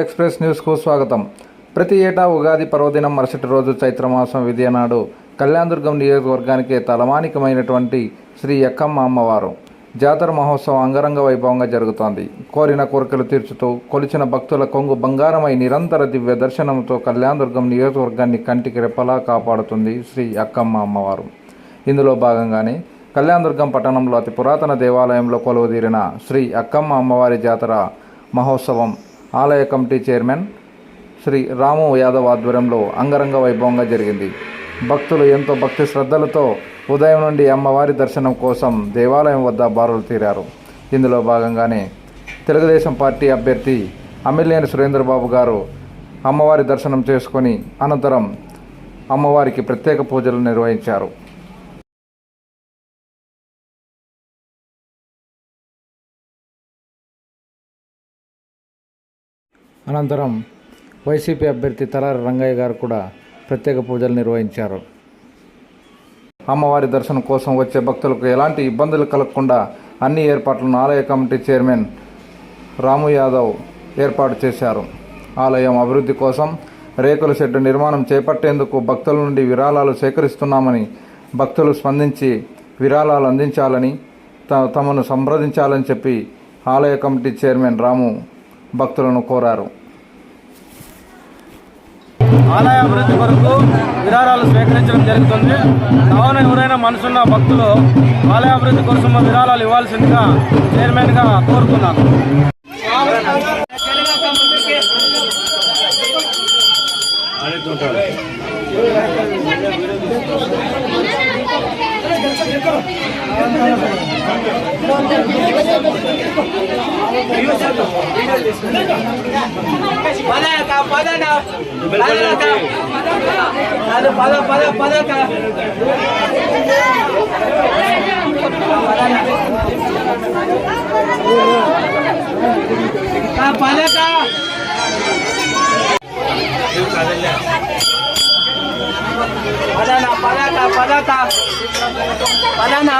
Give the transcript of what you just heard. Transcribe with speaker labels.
Speaker 1: Express న్యూస్కు స్వాగతం. ప్రతి ఏటా ఉగాది పర్వదినం మరుసటి రోజు చైత్రమాసం విద్యనాడు కళ్యాణదుర్గం నియోజకవర్గానికి తలమానికమైనటువంటి శ్రీ ఎక్కమ్మ అమ్మవారు. జాతర మహోత్సవం అంగరంగ వైభవంగా జరుగుతోంది. కోరిన కోరికలు తీర్చుతూ కొలిచిన భక్తుల కొంగు బంగారమై నిరంతర దివ్య దర్శనంతో కళ్యాణదుర్గం నియోజకవర్గాన్ని కంటికి రెప్పలా కాపాడుతుంది శ్రీ అక్కమ్మ అమ్మవారు. ఇందులో భాగంగానే కళ్యాణదుర్గం పట్టణంలో అతి పురాతన దేవాలయంలో కొలువుదీరిన శ్రీ అక్కమ్మ అమ్మవారి జాతర మహోత్సవం ఆలయ కమిటీ చైర్మన్ శ్రీ రాము యాదవ్ ఆధ్వర్యంలో అంగరంగ వైభవంగా జరిగింది. భక్తులు ఎంతో భక్తి శ్రద్ధలతో ఉదయం నుండి అమ్మవారి దర్శనం కోసం దేవాలయం వద్ద బారులు తీరారు. ఇందులో భాగంగానే తెలుగుదేశం పార్టీ అభ్యర్థి అమ్మిలేని సురేంద్రబాబు గారు అమ్మవారి దర్శనం చేసుకొని అనంతరం అమ్మవారికి ప్రత్యేక పూజలు నిర్వహించారు. అనంతరం వైసీపీ అభ్యర్థి తలారి రంగయ్య గారు కూడా ప్రత్యేక పూజలు నిర్వహించారు. అమ్మవారి దర్శనం కోసం వచ్చే భక్తులకు ఎలాంటి ఇబ్బందులు కలగకుండా అన్ని ఏర్పాట్లను ఆలయ కమిటీ చైర్మన్ రాము యాదవ్ ఏర్పాటు చేశారు. ఆలయం అభివృద్ధి కోసం రేకుల షెడ్డు నిర్మాణం చేపట్టేందుకు భక్తుల నుండి విరాళాలు సేకరిస్తున్నామని భక్తులు స్పందించి విరాళాలు అందించాలని త- తమను సంప్రదించాలని చెప్పి ఆలయ కమిటీ చైర్మన్ రాము భక్తులను కోరారు.
Speaker 2: ఆలయ అభివృద్ధి కొరకు విరాళాలు స్వీకరించడం జరుగుతుంది. కావున ఎవరైనా మనసున్న భక్తులు ఆలయ అభివృద్ధి కోసం విరాళాలు ఇవ్వాల్సిందిగా చైర్మన్గా కోరుతున్నాను.
Speaker 3: పదక పదక పదక అది పద పద పదక పదక పదన పదక పదక పదన.